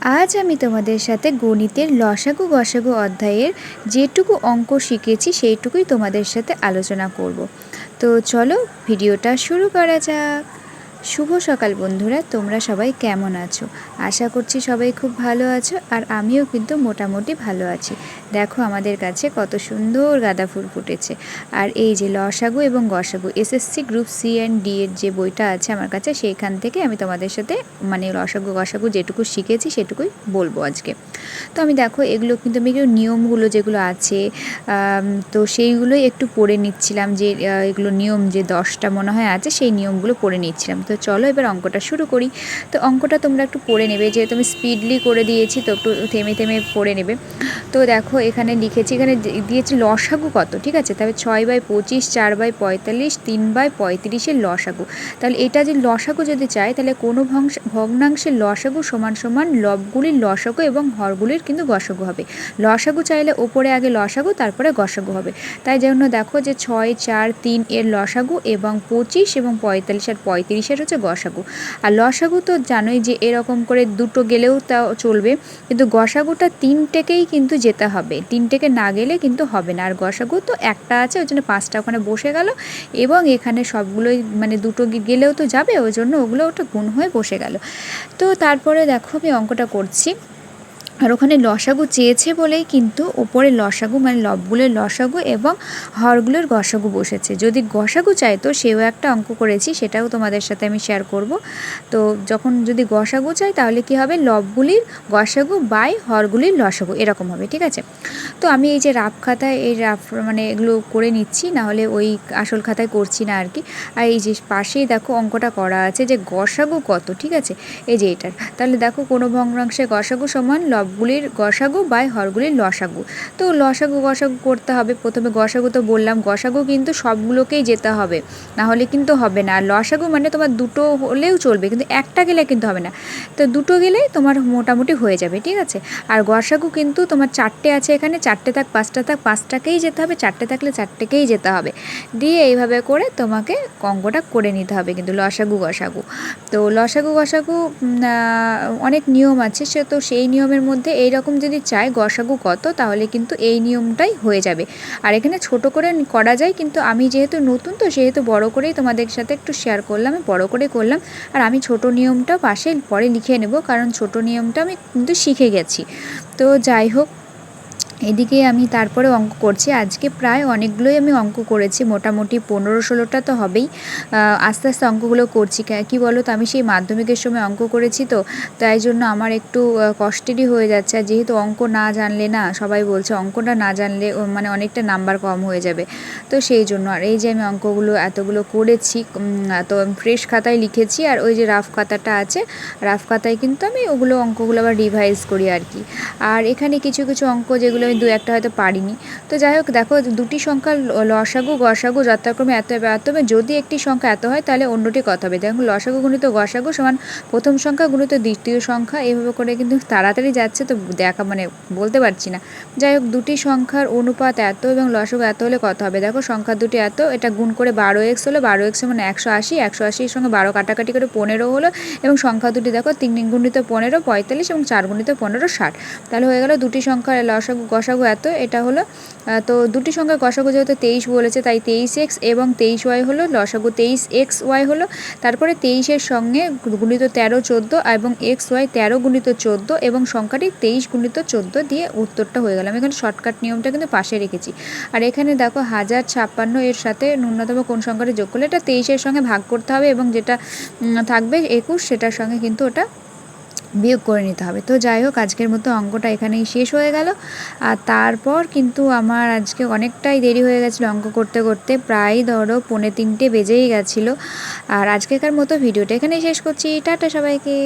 আজ আমি তোমাদের সাথে গণিতের লসাগু গসাগু অধ্যায়ের যেটুকু অঙ্ক শিখেছি, সেইটুকুই তোমাদের সাথে আলোচনা করব। তো চলো, ভিডিওটা শুরু করা যাক। শুভ সকাল বন্ধুরা, তোমরা সবাই কেমন আছো? আশা করছি সবাই খুব ভালো আছো আর আমিও কিন্তু মোটামুটি ভালো আছি। দেখো আমাদের কাছে কত সুন্দর গাঁদা ফুল ফুটেছে। আর এই যে লসাগু এবং গসাগু SSC group C and D এর যে বইটা আছে আমার কাছে, সেইখান থেকে আমি তোমাদের সাথে মানে লসাগু গসাগু যেটুকু শিখেছি, সেটুকুই বলব আজকে। তো আমি দেখো, এগুলো কিন্তু আমি নিয়মগুলো যেগুলো আছে তো সেইগুলোই একটু পড়ে নিচ্ছিলাম যে এগুলো নিয়ম যে দশটা মনে হয় আছে, সেই নিয়মগুলো পড়ে নিচ্ছিলাম। তো চলো এবার অঙ্কটা শুরু করি। তো অঙ্কটা তোমরা একটু পড়ে নেবে, যেহেতু আমি স্পিডলি করে দিয়েছি তো একটু থেমে থেমে পড়ে নেবে। তো দেখো এখানে লিখেছি, এখানে দিয়েছি লসাগু কত, ঠিক আছে? তবে ছয় বাই পঁচিশ, চার বাই পঁয়তাল্লিশ, তিন বাই পঁয়ত্রিশের লসাগু। তাহলে এটা যে লসাগু যদি চাই তাহলে কোনো ভংশ, ভগ্নাংশের লসাগু সমান সমান লবগুলির লসাগু এবং হরগুলির কিন্তু গসাগু হবে। লসাগু চাইলে ওপরে আগে লসাগু, তারপরে গসাগু হবে। তাই জন্য দেখো যে ছয়, চার, তিন এর লসাগু এবং পঁচিশ এবং পঁয়তাল্লিশ আর পঁয়ত্রিশের হচ্ছে গসাগু আর লসাগু তো জানোই যে এরকম করে দুটো গেলেও তা চলবে, কিন্তু গসাগুটা তিনটেকেই কিন্তু যেতে হবে। তিনটেকে না গেলে কিন্তু হবে না। আর গসাগু তো একটা আছে, ওই জন্য পাঁচটা ওখানে বসে গেল এবং এখানে সবগুলোই মানে দুটো গেলেও তো যাবে, ওই জন্য ওগুলো ওটা গুণ হয়ে বসে গেল। তো তারপরে দেখো আমি অঙ্কটা করছি। আর ওখানে লসাগু চেয়েছে বলেই কিন্তু ওপরে লসাগু মানে লবগুলোর লসাগু এবং হরগুলোর গসাগু বসেছে। যদি গসাগু চাইতো, সেও একটা অঙ্ক করেছি, সেটাও তোমাদের সাথে আমি শেয়ার করব। তো যখন যদি গসাগু চাই, তাহলে কি হবে? লবগুলির গসাগু বাই হরগুলির লসাগু, এরকম হবে, ঠিক আছে? তো আমি এই যে রাফ খাতায়, এই রাফ মানে এগুলো করে নিচ্ছি না হলে ওই আসল খাতায় করছি না আর কি। আর এই যে পাশেই দেখো অঙ্কটা করা আছে যে গসাগু কত, ঠিক আছে? এই যে এটার। তাহলে দেখো কোনো ভগ্নাংশে গসাগু সমান, লব সবগুলির গসাগু বাই হরগুলির লসাগু। তো লসাগু, গসাগু করতে হবে। প্রথমে গসাগু তো বললাম, গসাগু কিন্তু সবগুলোকেই যেতে হবে। না হলে কিন্তু হবে না। লসাগু মানে তোমার দুটো হলেও চলবে, কিন্তু একটা গেলে কিন্তু হবে না। তো দুটো গেলে তোমার মোটামুটি হয়ে যাবে, ঠিক আছে? আর গসাগু কিন্তু তোমার চারটে আছে এখানে, চারটে থাক, পাঁচটা থাক, পাঁচটাকেই যেতে হবে, চারটে থাকলে চারটেকেই যেতে হবে। দিয়ে এইভাবে করে তোমাকে অঙ্কটা করে নিতে হবে কিন্তু লসাগু, গসাগু। তো লসাগু, গসাগু অনেক নিয়ম আছে, সে তো সেই নিয়মের মধ্যে মধ্যে এই রকম যদি চাই গসাগু কত, তাহলে কিন্তু এই নিয়মটাই হয়ে যাবে। আর এখানে ছোট করে করা যায়, কিন্তু আমি যেহেতু নতুন, তো সেহেতু বড় করেই তোমাদের সাথে একটু শেয়ার করলাম বড় করে করলাম। আর আমি ছোট নিয়মটা পাশে পরে লিখে নেব, কারণ ছোট নিয়মটা আমি কিন্তু শিখে গেছি। তো যাই হোক এদিকে আমি তারপরে অঙ্ক করছি। আজকে প্রায় অনেকগুলোই আমি অঙ্ক করেছি, মোটামুটি পনেরো ষোলোটা তো হবেই। আস্তে আস্তে অঙ্কগুলো করছি। কী বলো তো, আমি সেই মাধ্যমিকের সময় অঙ্ক করেছি তো, তাই জন্য আমার একটু কষ্টেরই হয়ে যাচ্ছে। আর যেহেতু অঙ্ক না জানলে না, সবাই বলছে অঙ্কটা না জানলে মানে অনেকটা নাম্বার কম হয়ে যাবে। তো সেই জন্য আর এই যে আমি অঙ্কগুলো, এতগুলো করেছি তো ফ্রেশ খাতায় লিখেছি। আর ওই যে রাফ খাতাটা আছে, রাফ খাতায় কিন্তু আমি ওগুলো অঙ্কগুলো আবার রিভাইজ করি আর কি। আর এখানে কিছু কিছু অঙ্ক যেগুলো আমি দু একটা হয়তো পারিনি। তো যাই হোক, দেখো দুটি সংখ্যা লসাগু, গসাগু যথাক্রমে এত এত হবে যদি একটি সংখ্যা এত হয় তাহলে অন্যটি কত হবে? দেখুন লসাগু গুণিত গসাগু সমান প্রথম সংখ্যা গুণিত দ্বিতীয় সংখ্যা, এভাবে করে কিন্তু তাড়াতাড়ি যাচ্ছে তো দেখা মানে বলতে পারছি না। যাই হোক, দুটি সংখ্যার অনুপাত এত এবং লসাগু এত হলে কত হবে? দেখো সংখ্যা দুটি এত, এটা গুণ করে বারো এক্স হলো, বারো এক্স মানে একশো আশি, একশো আশির সঙ্গে বারো কাটাকাটি করে পনেরো হলো এবং সংখ্যা দুটি দেখো তিন গুণিত পনেরো, পঁয়তাল্লিশ এবং চার গুণিত পনেরো, ষাট। তাহলে হয়ে গেল দুটি সংখ্যার লসাগু গসাগু এত, এটা হলো তো দুটি সংখ্যার গসাগু যেহেতু তেইশ বলেছে, তাই তেইশ এক্স এবং তেইশ ওয়াই হলো লসাগু, তেইশ এক্স ওয়াই হলো, তারপরে তেইশের সঙ্গে গুণিত তেরো চোদ্দ এবং এক্স ওয়াই তেরো গুণিত চোদ্দ এবং সংখ্যাটি তেইশ গুণিত চোদ্দ দিয়ে উত্তরটা হয়ে গেল। আমি এখানে শর্টকাট নিয়মটা কিন্তু পাশে রেখেছি। আর এখানে দেখো হাজার ছাপ্পান্ন এর সাথে ন্যূনতম কোন সংখ্যাটি যোগ করলে, এটা তেইশের সঙ্গে ভাগ করতে হবে এবং যেটা থাকবে একুশ, সেটার সঙ্গে কিন্তু ওটা বিয়োগ করে নিতে হবে। তো যাই হোক, আজকের মতো অঙ্কটা এখানেই শেষ হয়ে গেল। আর তারপর কিন্তু আমার আজকে অনেকটাই দেরি হয়ে গেছিল অঙ্ক করতে করতে, প্রায় ধরো পৌনে তিনটে বেজেই গেছিল। আর আজকেকার মতো ভিডিওটা এখানেই শেষ করছি। টাটা সবাইকে।